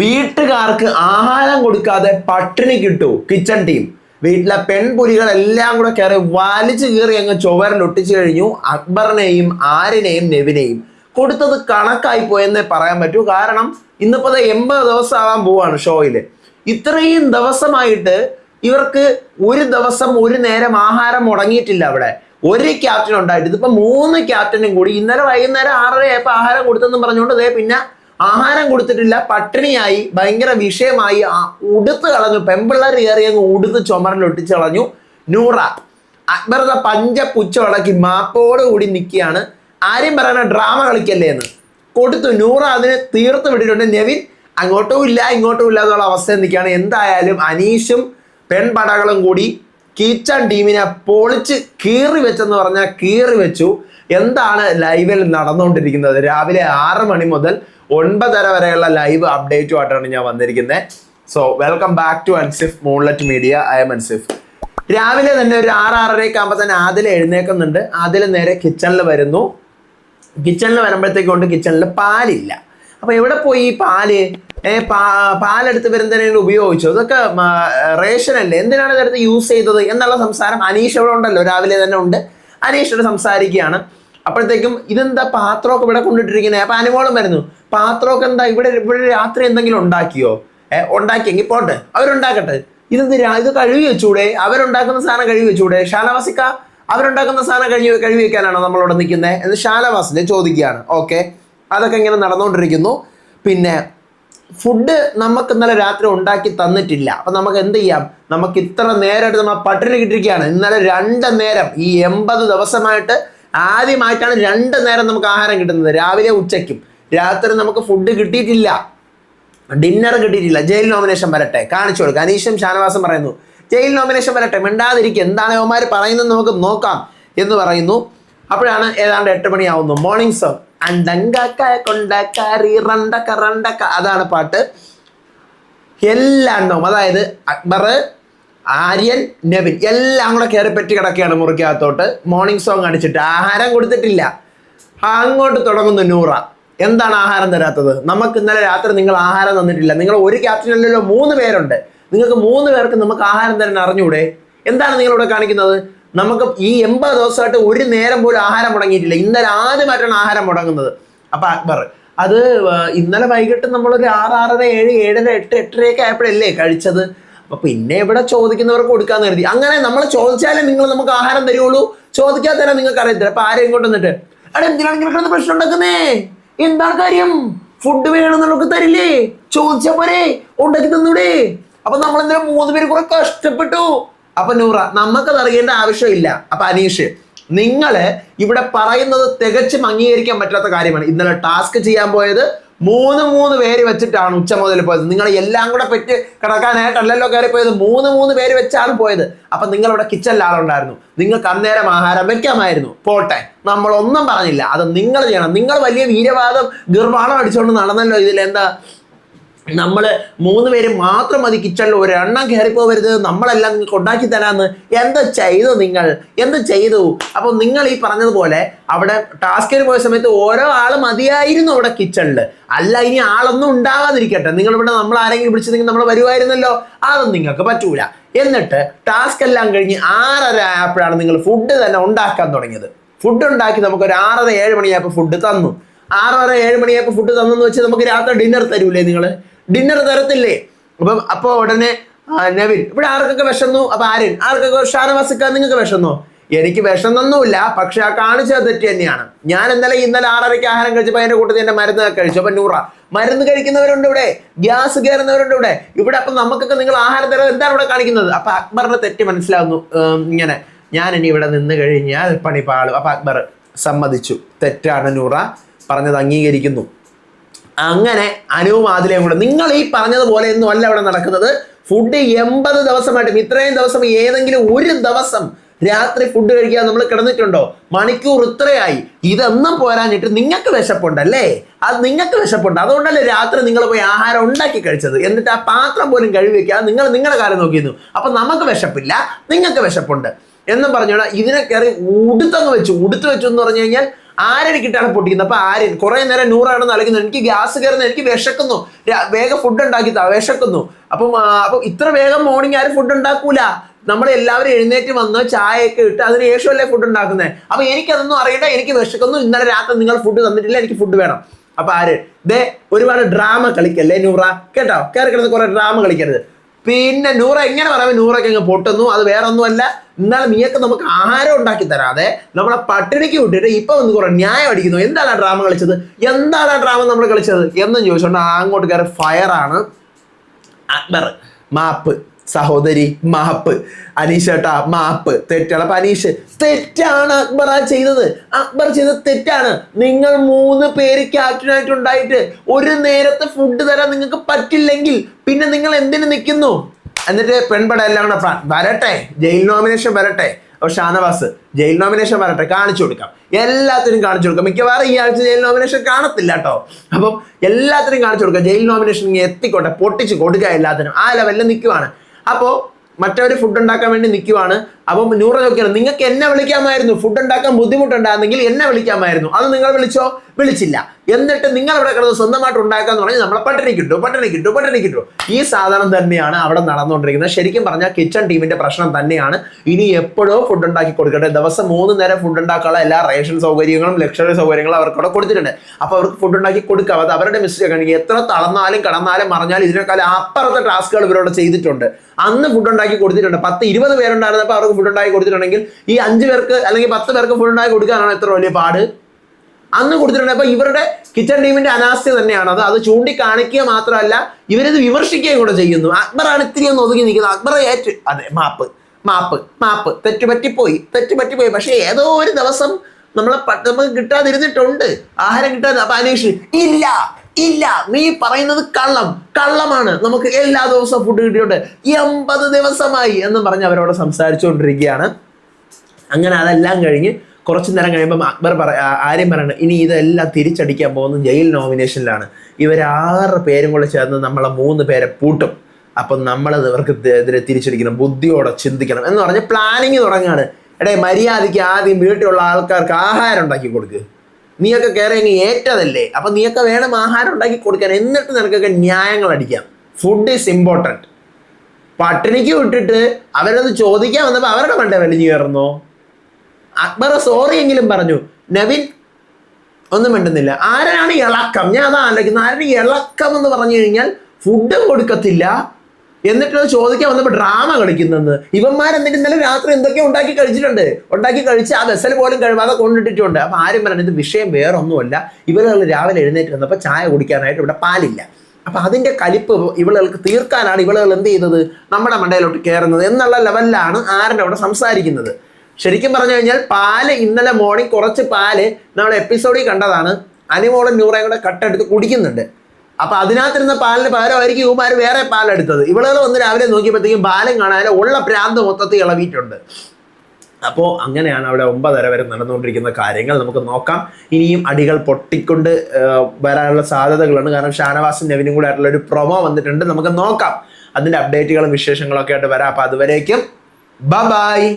വീട്ടുകാർക്ക് ആഹാരം കൊടുക്കാതെ പട്ടിണി കിട്ടൂ കിച്ചൺ ടീം വീട്ടിലെ പെൺപുലികളെല്ലാം കൂടെ കയറി വലിച്ചു കീറി അങ്ങ് ചുവരിൽ ഒട്ടിച്ചു കഴിഞ്ഞു. അക്ബറിനെയും ആരിനെയും നെവിനെയും. കൊടുത്തത് കണക്കായി പോയെന്നേ പറയാൻ പറ്റൂ. കാരണം ഇന്നിപ്പോ എൺപത് ദിവസം ആവാൻ പോവാണ് ഷോയിൽ. ഇത്രയും ദിവസമായിട്ട് ഇവർക്ക് ഒരു ദിവസം ഒരു നേരം ആഹാരം മുടങ്ങിയിട്ടില്ല അവിടെ. ഒരു ക്യാപ്റ്റൻ ഉണ്ടായിട്ട് ഇതിപ്പോ മൂന്ന് ക്യാപ്റ്റനും കൂടി. ഇന്നലെ വൈകുന്നേരം ആറര ആയപ്പോ ആഹാരം കൊടുത്തെന്ന് പറഞ്ഞുകൊണ്ട് ദേ പിന്നെ ആഹാരം കൊടുത്തിട്ടില്ല. പട്ടിണിയായി ഭയങ്കര വിഷയമായി. ഉടുത്ത് കളഞ്ഞു. പെമ്പിള്ളേർ കയറി അങ്ങ് ഉടുത്ത് ചുമരിലൊട്ടിച്ച് കളഞ്ഞു. നൂറ. അക്ബറുടെ പഞ്ച പുച്ച വളക്കി മാപ്പോട് കൂടി നിൽക്കുകയാണ്. ആരും പറയുന്ന ഡ്രാമ കളിക്കല്ലേ എന്ന്. കൊടുത്തു. നൂറ അതിനെ തീർത്ത് വിട്ടിട്ടുണ്ട്. നെവിൻ അങ്ങോട്ടും ഇല്ല ഇങ്ങോട്ടും ഇല്ല എന്നുള്ള അവസ്ഥ നിൽക്കുകയാണ്. എന്തായാലും അനീഷും പെൺപടകളും കൂടി കീച്ചൺ ടീമിനെ പൊളിച്ച് കീറി വെച്ചെന്ന് പറഞ്ഞാൽ കീറി വെച്ചു. എന്താണ് ലൈവിൽ നടന്നുകൊണ്ടിരിക്കുന്നത്? രാവിലെ ആറ് മണി മുതൽ ഒൻപതര വരെയുള്ള ലൈവ് അപ്ഡേറ്റുമായിട്ടാണ് ഞാൻ വന്നിരിക്കുന്നത് so welcome back to Ansif Moonlet Media I am Ansif രാവിലെ തന്നെ ഒരു ആറ് ആറരയൊക്കെ ആകുമ്പോൾ തന്നെ ആദിൽ എഴുന്നേക്കുന്നുണ്ട്. ആദിൽ നേരെ കിച്ചണിൽ വരുന്നു. കിച്ചണിൽ വരുമ്പോഴത്തേക്കൊണ്ട് കിച്ചണിൽ പാലില്ല. അപ്പൊ എവിടെ പോയി ഈ പാൽ? ഏ പാ പാലെടുത്ത് വരുന്നതിന് ഉപയോഗിച്ചു? അതൊക്കെ റേഷൻ അല്ലേ? എന്തിനാണ് ഇതെടുത്ത് യൂസ് ചെയ്തത്? എന്നുള്ള സംസാരം അനീഷ് ഇവിടെ ഉണ്ടല്ലോ. രാവിലെ തന്നെ ഉണ്ട്. അനീഷോട് സംസാരിക്കുകയാണ്. അപ്പോഴത്തേക്കും ഇതെന്താ പാത്രമൊക്കെ ഇവിടെ കൊണ്ടിട്ടിരിക്കുന്നത് അപ്പൊ അനുമോളം വരുന്നു. പാത്രമൊക്കെ എന്താ ഇവിടെ ഇവിടെ രാത്രി എന്തെങ്കിലും ഉണ്ടാക്കിയോ? ഉണ്ടാക്കിയെങ്കിൽ പോട്ടെ. അവരുണ്ടാക്കട്ടെ. ഇതെന്ത് ഇത് കഴുകി വെച്ചൂടെ? അവരുണ്ടാക്കുന്ന സാധനം കഴുകി വെച്ചൂടെ? ഷാനവാസിക്ക അവരുണ്ടാക്കുന്ന സാധനം കഴുകി കഴുകി വെക്കാനാണോ നമ്മളോട് നിൽക്കുന്നത് എന്ന് ഷാനവാസിനെ ചോദിക്കുകയാണ്. ഓക്കെ. അതൊക്കെ ഇങ്ങനെ നടന്നുകൊണ്ടിരിക്കുന്നു. പിന്നെ ഫുഡ് നമുക്ക് ഇന്നലെ രാത്രി ഉണ്ടാക്കി തന്നിട്ടില്ല. അപ്പൊ നമുക്ക് എന്ത് ചെയ്യാം? നമുക്ക് ഇത്ര നേരമായിട്ട് നമ്മൾ പട്ടിണി കിട്ടിയിരിക്കുകയാണ്. ഇന്നലെ രണ്ട് നേരം ഈ എൺപത് ദിവസമായിട്ട് ആദ്യമായിട്ടാണ് രണ്ട് നേരം നമുക്ക് ആഹാരം കിട്ടുന്നത്. രാവിലെ ഉച്ചയ്ക്കും. രാത്രി നമുക്ക് ഫുഡ് കിട്ടിയിട്ടില്ല. ഡിന്നർ കിട്ടിയിട്ടില്ല. ജയിൽ നോമിനേഷൻ വരട്ടെ. കാണിച്ചു കൊടുക്കുക അനീഷും ഷാനവാസും പറയുന്നു ജയിൽ നോമിനേഷൻ വരട്ടെ. മിണ്ടാതിരിക്കുക എന്താണ് അവന്മാർ പറയുന്നത് നമുക്ക് നോക്കാം എന്ന് പറയുന്നു. അപ്പോഴാണ് ഏതാണ്ട് എട്ട് മണിയാവുന്നു. മോർണിംഗ് സോങ് അണ്ടങ്കാക്കായ കൊണ്ടക്കാരി റണ്ടക്ക അതാണ് പാട്ട്. എല്ലാം അതായത് അക്ബർ ആര്യൻ നെവിൻ എല്ലാം കൂടെ കയറി പറ്റി കിടക്കുകയാണ് മുറിക്കകത്തോട്ട്. മോർണിംഗ് സോങ് അടിച്ചിട്ട് ആഹാരം കൊടുത്തിട്ടില്ല. അങ്ങോട്ട് തുടങ്ങുന്നു നൂറ. എന്താണ് ആഹാരം തരാത്തത്? നമുക്ക് ഇന്നലെ രാത്രി നിങ്ങൾ ആഹാരം തന്നിട്ടില്ല. നിങ്ങൾ ഒരു ക്യാപ്റ്റൻ അല്ലല്ലോ മൂന്ന് പേരുണ്ട്. നിങ്ങൾക്ക് മൂന്ന് പേർക്ക് നമുക്ക് ആഹാരം തരാൻ അറിഞ്ഞൂടെ? എന്താണ് നിങ്ങളിവിടെ കാണിക്കുന്നത്? നമുക്ക് ഈ എൺപത് ദിവസമായിട്ട് ഒരു നേരം പോലും ആഹാരം മുടങ്ങിയിട്ടില്ല. ഇന്നലെ ആദ്യമായിട്ടാണ് ആഹാരം മുടങ്ങുന്നത്. അപ്പൊ അക്ബർ അത് ഇന്നലെ വൈകിട്ട് നമ്മളൊരു ആറ് ആറര ഏഴ് ഏഴര എട്ട് എട്ടരയൊക്കെ ആയപ്പോഴല്ലേ കഴിച്ചത്? അപ്പൊ പിന്നെ ഇവിടെ ചോദിക്കുന്നവർക്ക് കൊടുക്കാന്ന് കരുതി. അങ്ങനെ നമ്മൾ ചോദിച്ചാലേ നിങ്ങൾ നമുക്ക് ആഹാരം തരുള്ളൂ. ചോദിക്കാതെ തന്നെ നിങ്ങൾക്ക് അറിയത്തില്ല അപ്പൊ ആരെയും കൊണ്ടുവന്നിട്ട് അവിടെ എന്തിനാണ് കിടന്ന് പ്രശ്നം ഉണ്ടാക്കുന്നേ? എന്താ കാര്യം? ഫുഡ് വേണമെന്നുള്ളവർക്ക് തരില്ലേ? ചോദിച്ചാ പോരെ ഉണ്ടാക്കി തന്നൂടെ? അപ്പൊ നമ്മൾ എന്തിനാ മൂന്ന് പേര് കുറെ കഷ്ടപ്പെട്ടു. അപ്പൊ നൂറ നമുക്കത് അറിയേണ്ട ആവശ്യമില്ല. അപ്പൊ അനീഷ് നിങ്ങൾ ഇവിടെ പറയുന്നത് തികച്ചും അംഗീകരിക്കാൻ പറ്റാത്ത കാര്യമാണ്. ഇന്നലെ ടാസ്ക് ചെയ്യാൻ പോയത് മൂന്ന് മൂന്ന് പേര് വെച്ചിട്ടാണ് ഉച്ച മുതൽ പോയത്. നിങ്ങൾ എല്ലാം കൂടെ പെറ്റ് കിടക്കാനായിട്ടല്ലല്ലോ കയറി പോയത്. മൂന്ന് മൂന്ന് പേര് വെച്ചാണ് പോയത്. അപ്പൊ നിങ്ങളിവിടെ കിച്ചണിൽ ആളുണ്ടായിരുന്നു. നിങ്ങൾക്ക് അന്നേരം ആഹാരം വെക്കാമായിരുന്നു. പോട്ടെ നമ്മളൊന്നും പറഞ്ഞില്ല. അത് നിങ്ങൾ ചെയ്യണം. നിങ്ങൾ വലിയ വീരവാദം ഗർഭാണം അടിച്ചുകൊണ്ട് നടന്നല്ലോ ഇതിൽ എന്താ നമ്മൾ മൂന്ന് പേര് മാത്രം മതി കിച്ചണിൽ ഒരെണ്ണം കയറിപ്പോവരുത് നമ്മളെല്ലാം നിങ്ങൾക്ക് ഉണ്ടാക്കി തരാമെന്ന് എന്ത് ചെയ്തു നിങ്ങൾ? എന്ത് ചെയ്തു? അപ്പോൾ നിങ്ങൾ ഈ പറഞ്ഞതുപോലെ അവിടെ ടാസ്കിന് പോയ സമയത്ത് ഓരോ ആൾ മതിയായിരുന്നു അവിടെ കിച്ചണിൽ അല്ല ഇനി ആളൊന്നും നിങ്ങൾ ഇവിടെ നമ്മൾ ആരെങ്കിലും വിളിച്ചിരുന്നെങ്കിൽ നമ്മൾ വരുമായിരുന്നല്ലോ അതൊന്നും നിങ്ങൾക്ക് പറ്റൂല. എന്നിട്ട് ടാസ്ക് എല്ലാം കഴിഞ്ഞ് ആറര ആയപ്പോഴാണ് നിങ്ങൾ ഫുഡ് തന്നെ ഉണ്ടാക്കാൻ തുടങ്ങിയത്. ഫുഡ് ഉണ്ടാക്കി നമുക്ക് ഒരു ആറര ഏഴ് മണിയായപ്പോൾ ഫുഡ് തന്നു. ആറര ഏഴ് മണിയായപ്പോൾ ഫുഡ് തന്നെന്ന് വെച്ച് നമുക്ക് രാത്രി ഡിന്നർ തരൂലേ നിങ്ങൾ ഡിന്നർ തരത്തില്ലേ? അപ്പം അപ്പോൾ ഉടനെ നവിൻ ഇവിടെ ആർക്കൊക്കെ വിഷന്നു അപ്പൊ ആര്യൻ ആർക്കൊക്കെ ഷാനവാസിക്ക നിങ്ങൾക്ക് വിഷന്നു എനിക്ക് വിഷമൊന്നുമില്ല പക്ഷെ ആ കാണിച്ചത് തെറ്റ് തന്നെയാണ്. ഞാൻ ഇന്നലെ ഇന്നലെ ആറരയ്ക്ക് ആഹാരം കഴിച്ചപ്പോൾ അതിന്റെ കൂട്ടത്തിൽ എന്റെ മരുന്ന് കഴിച്ചു. അപ്പൊ നൂറ. മരുന്ന് കഴിക്കുന്നവരുണ്ട് ഇവിടെ ഗ്യാസ് കയറുന്നവരുണ്ട് ഇവിടെ. ഇവിടെ അപ്പൊ നമുക്കൊക്കെ നിങ്ങൾ ആഹാരം തരാൻ എന്താണ് ഇവിടെ കാണിക്കുന്നത്? അപ്പൊ അക്ബറിന്റെ തെറ്റ് മനസ്സിലാവുന്നു. ഇങ്ങനെ. ഞാൻ ഇനി ഇവിടെ നിന്ന് കഴിഞ്ഞാൽ പണി പാളും. അപ്പൊ അക്ബർ സമ്മതിച്ചു. തെറ്റാണ് നൂറ. പറഞ്ഞത് അംഗീകരിക്കുന്നു. അങ്ങനെ അനുവും ആദിലയും കൂടെ. നിങ്ങൾ ഈ പറഞ്ഞതുപോലെ ഒന്നും അല്ല അവിടെ നടക്കുന്നത്. ഫുഡ് എൺപത് ദിവസമായിട്ടും ഇത്രയും ദിവസം ഏതെങ്കിലും ഒരു ദിവസം രാത്രി ഫുഡ് കഴിക്കാൻ നമ്മൾ കിടന്നിട്ടുണ്ടോ? മണിക്കൂർ ഇത്രയായി. ഇതൊന്നും പോരാഞ്ഞിട്ട് നിങ്ങൾക്ക് വിശപ്പുണ്ടല്ലേ അത് നിങ്ങൾക്ക് വിശപ്പുണ്ട്. അതുകൊണ്ടല്ലേ രാത്രി നിങ്ങൾ പോയി ആഹാരം ഉണ്ടാക്കി കഴിച്ചത്. എന്നിട്ട് ആ പാത്രം പോലും കഴുകി വെക്കാതെ നിങ്ങൾ നിങ്ങളുടെ കാര്യം നോക്കിയിരുന്നു. അപ്പൊ നമുക്ക് വിശപ്പില്ല. നിങ്ങൾക്ക് വിശപ്പുണ്ട്. എന്നും പറഞ്ഞോടാ ഇതിനെ കയറി ഉടുത്തങ്ങ് വെച്ചു. ഉടുത്തു വെച്ചു എന്ന് പറഞ്ഞു കഴിഞ്ഞാൽ ആരെനിക്കിട്ടാണ് പൊട്ടിക്കുന്നത് അപ്പൊ ആര്യൻ കുറെ നേരം നൂറാണ് നൽകുന്നത്. എനിക്ക് ഗ്യാസ് കയറുന്നത് എനിക്ക് വിശക്കുന്നു. വേഗം ഫുഡ് ഉണ്ടാക്കി വിശക്കുന്നു. അപ്പം അപ്പൊ ഇത്ര വേഗം മോർണിംഗ് ആരും ഫുഡ് ഉണ്ടാക്കൂല. നമ്മൾ എല്ലാവരും എഴുന്നേറ്റ് വന്ന് ചായയൊക്കെ ഇട്ട് അതിന് ശേഷമല്ലേ ഫുഡ് ഉണ്ടാക്കുന്നത് അപ്പൊ എനിക്കതൊന്നും അറിയണ്ട എനിക്ക് വിശക്കുന്നു. ഇന്നലെ രാത്രി നിങ്ങൾ ഫുഡ് തന്നിട്ടില്ല എനിക്ക് ഫുഡ് വേണം. അപ്പൊ ആര്? ദേ ഒരുപാട് ഡ്രാമ കളിക്കല്ലേ നൂറ? കേട്ടോ? കയറി കിടന്ന് കുറെ ഡ്രാമ കളിക്കരുത്. പിന്നെ നൂറ എങ്ങനെ പറയാം നൂറൊക്കെ അങ്ങ് പൊട്ടുന്നു? അത് വേറെ ഒന്നുമല്ല എന്നാലും നീയൊക്കെ നമുക്ക് ആഹാരം ഉണ്ടാക്കി തരാതെ നമ്മളെ പട്ടിണിക്ക് വിട്ടിട്ട് ഇപ്പൊ വന്ന് കുറെ ന്യായം അടിക്കുന്നു. എന്താണ് ആ ഡ്രാമ കളിച്ചത്? എന്താണ് ആ ഡ്രാമ നമ്മൾ കളിച്ചത്? എന്നും ചോദിച്ചോണ്ട് അങ്ങോട്ട് കയറി ഫയറാണ് അക്ബർ മാപ്പ്. സഹോദരി മാപ്പ്. അനീഷേട്ടാ മാപ്പ്. തെറ്റാണ്. അപ്പൊ അനീഷ് തെറ്റാണ് അക്ബർ ആ ചെയ്തത്. അക്ബർ ചെയ്തത് തെറ്റാണ്. നിങ്ങൾ മൂന്ന് പേര് ക്യാപ്റ്റനായിട്ട് ഉണ്ടായിട്ട് ഒരു നേരത്തെ ഫുഡ് തരാൻ നിങ്ങൾക്ക് പറ്റില്ലെങ്കിൽ പിന്നെ നിങ്ങൾ എന്തിനു നിൽക്കുന്നു? എന്നിട്ട് പെൺപട എല്ലാം കൂടെ വരട്ടെ. ജയിൽ നോമിനേഷൻ വരട്ടെ. അപ്പൊ ഷാനവാസ് ജയിൽ നോമിനേഷൻ വരട്ടെ. കാണിച്ചു കൊടുക്കാം. എല്ലാത്തിനും കാണിച്ചു കൊടുക്കാം. മിക്കവാറും ഈ ആഴ്ച ജയിൽ നോമിനേഷൻ കാണത്തില്ല കേട്ടോ. അപ്പം എല്ലാത്തിനും കാണിച്ചു കൊടുക്കാം. ജയിൽ നോമിനേഷൻ എത്തിക്കോട്ടെ. പൊട്ടിച്ച് കൊടുക്കുക എല്ലാത്തിനും. ആ ലെവലിൽ നിൽക്കുവാണ് അപ്പോൾ മറ്റവർ ഫുഡ് ഉണ്ടാക്കാൻ വേണ്ടി നിൽക്കുവാണ് അപ്പം നൂറ് നോക്കിയാണ് നിങ്ങൾക്ക് എന്നെ വിളിക്കാമായിരുന്നു? ഫുഡ് ഉണ്ടാക്കാൻ ബുദ്ധിമുട്ടുണ്ടായിരുന്നെങ്കിൽ എന്നെ വിളിക്കാമായിരുന്നു. അത് നിങ്ങൾ വിളിച്ചോ? വിളിച്ചില്ല. എന്നിട്ട് നിങ്ങൾ അവിടെ കിടന്ന് സ്വന്തമായിട്ട് ഉണ്ടാക്കാന്ന് പറഞ്ഞാൽ നമ്മളെ പട്ടിണി കിട്ടും പട്ടിണി കിട്ടും പട്ടിണി കിട്ടും. ഈ സാധനം തന്നെയാണ് അവിടെ നടന്നുകൊണ്ടിരിക്കുന്നത്. ശരിക്കും പറഞ്ഞാൽ കിച്ചൺ ടീമിന്റെ പ്രശ്നം തന്നെയാണ്. ഇനി എപ്പോഴോ ഫുഡ് ഉണ്ടാക്കി കൊടുക്കട്ടെ. ദിവസം മൂന്ന് നേരം ഫുഡ് ഉണ്ടാക്കാനുള്ള എല്ലാ റേഷൻ സൗകര്യങ്ങളും ലക്ഷറി സൗകര്യങ്ങളും അവർക്ക് അവിടെ കൊടുത്തിട്ടുണ്ട്. അപ്പോൾ അവർക്ക് ഫുഡ് ഉണ്ടാക്കി കൊടുക്കാം. അത് അവരുടെ മിസ്റ്റേക്ക് ആണ്. എത്ര തളർന്നാലും കടന്നാലും മറിഞ്ഞാലും ഇതിനേക്കാളും അപ്പുറത്തെ ടാസ്കുകൾ ഇവരോട് ചെയ്തിട്ടുണ്ട്. അന്ന് ഫുഡ് ഉണ്ടാക്കി കൊടുത്തിട്ടുണ്ട്. പത്ത് ഇരുപത് പേരുണ്ടായിരുന്നപ്പോൾ അവർക്ക് ഫുഡ് ഉണ്ടാക്കി കൊടുത്തിട്ടുണ്ടെങ്കിൽ ഈ അഞ്ച് പേർക്ക് അല്ലെങ്കിൽ പത്ത് പേർക്ക് ഫുഡ് ഉണ്ടാക്കി കൊടുക്കാനാണ് എത്ര വലിയ പാട്. അന്ന് കൊടുത്തിട്ടുണ്ട്. അപ്പൊ ഇവരുടെ കിച്ചൺ ടീമിന്റെ അനാസ്ഥ തന്നെയാണ്. അത് അത് ചൂണ്ടിക്കാണിക്കുക മാത്രമല്ല ഇവരിത് വിമർശിക്കുകയും കൂടെ ചെയ്യുന്നു. അക്ബറാണ് ഇത്തിരി ഒന്ന് ഒതുങ്ങി നിൽക്കുന്നത്. അക്ബർ ഏറ്റ് അതെ മാപ്പ് മാപ്പ് മാപ്പ്. തെറ്റുപറ്റിപ്പോയി തെറ്റുപറ്റിപ്പോയി പക്ഷേ ഏതോ ഒരു ദിവസം നമ്മളെ നമുക്ക് കിട്ടാതിരുന്നിട്ടുണ്ട്. ആഹാരം കിട്ടാതെ അപ്പൊ അനീഷ് ഇല്ല. ഇല്ല. നീ പറയുന്നത് കള്ളം. കള്ളമാണ്. നമുക്ക് എല്ലാ ദിവസവും ഫുഡ് കിട്ടിയിട്ടുണ്ട്. എൺപത് ദിവസമായി എന്ന് പറഞ്ഞ് അവരോട് സംസാരിച്ചുകൊണ്ടിരിക്കുകയാണ്. അങ്ങനെ അതെല്ലാം കഴിഞ്ഞ് കുറച്ച് നേരം കഴിയുമ്പം അക്ബർ പറ ആര്യം പറയണം ഇനി ഇതെല്ലാം തിരിച്ചടിക്കാൻ പോകുന്നത് ജയിൽ നോമിനേഷനിലാണ്. ഇവർ ആറ് പേരും കൂടെ ചേർന്ന് നമ്മളെ മൂന്ന് പേരെ പൂട്ടും. അപ്പം നമ്മളത് ഇവർക്ക് എതിരെ തിരിച്ചടിക്കണം. ബുദ്ധിയോടെ ചിന്തിക്കണം. എന്ന് പറഞ്ഞ് പ്ലാനിങ് തുടങ്ങുകയാണ്. എടേ മര്യാദയ്ക്ക് ആദ്യം വീട്ടിലുള്ള ആൾക്കാർക്ക് ആഹാരം ഉണ്ടാക്കി കൊടുക്കുക നീയൊക്കെ കയറി അങ്ങ് ഏറ്റതല്ലേ? അപ്പം നീയൊക്കെ വേണം ആഹാരം ഉണ്ടാക്കി കൊടുക്കാൻ. എന്നിട്ട് നിനക്കൊക്കെ ന്യായങ്ങൾ അടിക്കാം. ഫുഡ് ഈസ് ഇമ്പോർട്ടന്റ് പട്ടിണിക്ക് വിട്ടിട്ട് അവരത് ചോദിക്കാൻ വന്നപ്പോൾ അവരുടെ മണ്ടേ വലിഞ്ഞു കയറുന്നോ. അക്ബർ സോറി എങ്കിലും പറഞ്ഞു. നവീൻ ഒന്നും മിണ്ടുന്നില്ല. ആരാണ് ഇളക്കം? ഞാൻ അതാ ആലോചിക്കുന്നത് ആരാണ് ഇളക്കം എന്ന് പറഞ്ഞു കഴിഞ്ഞാൽ ഫുഡ് കൊടുക്കത്തില്ല. എന്നിട്ട് ചോദിക്കാൻ വന്നപ്പോൾ ഡ്രാമ കളിക്കുന്നെന്ന്. ഇവന്മാരെന്നിട്ട് ഇന്നലെ രാത്രി എന്തൊക്കെയോ ഉണ്ടാക്കി കഴിച്ചിട്ടുണ്ട്. ഉണ്ടാക്കി കഴിച്ച് ആ വെസൽ പോലും കഴിവാതെ കൊണ്ടിട്ടിട്ടുണ്ട്. അപ്പൊ ആരും പറഞ്ഞു ഇത് വിഷയം വേറെ ഒന്നുമല്ല ഇവരുകൾ രാവിലെ എഴുന്നേറ്റ് വന്നപ്പോൾ ചായ കുടിക്കാനായിട്ട് ഇവിടെ പാലില്ല. അപ്പൊ അതിന്റെ കലിപ്പ് ഇവളുകൾക്ക് തീർക്കാനാണ് ഇവളുകൾ എന്ത് ചെയ്തത്? നമ്മുടെ മണ്ടയിലോട്ട് കയറുന്നത് എന്നുള്ള ലെവലിലാണ് ആരുടെ അവിടെ സംസാരിക്കുന്നത്. ശരിക്കും പറഞ്ഞു കഴിഞ്ഞാൽ പാൽ ഇന്നലെ മോർണിംഗ് കുറച്ച് പാൽ നമ്മൾ എപ്പിസോഡിൽ കണ്ടതാണ്. അനിമോളും നൂറയും കൂടെ കട്ടെടുത്ത് കുടിക്കുന്നുണ്ട്. അപ്പൊ അതിനകത്തിരുന്ന പാലിന് പകരമായിരിക്കും ഇവമാർ വേറെ പാലെടുത്തത്. ഇവളുകൾ വന്ന് രാവിലെ നോക്കിയപ്പോഴത്തേക്കും പാലും കാണാതെ ഉള്ള പ്രാന്ത് മൊത്തത്തിൽ ഇളവിയിട്ടുണ്ട് അപ്പോൾ അങ്ങനെയാണ് അവിടെ ഒമ്പതര വരെ നടന്നുകൊണ്ടിരിക്കുന്ന കാര്യങ്ങൾ. നമുക്ക് നോക്കാം. ഇനിയും അടികൾ പൊട്ടിക്കൊണ്ട് വരാനുള്ള സാധ്യതകളുണ്ട്. കാരണം ഷാനവാസും നവിനും കൂടെ ആയിട്ടുള്ള ഒരു പ്രൊമോ വന്നിട്ടുണ്ട്. നമുക്ക് നോക്കാം. അതിന്റെ അപ്ഡേറ്റുകളും വിശേഷങ്ങളും ഒക്കെ ആയിട്ട് വരാം. അപ്പോൾ അതുവരേക്കും ബ ബായ്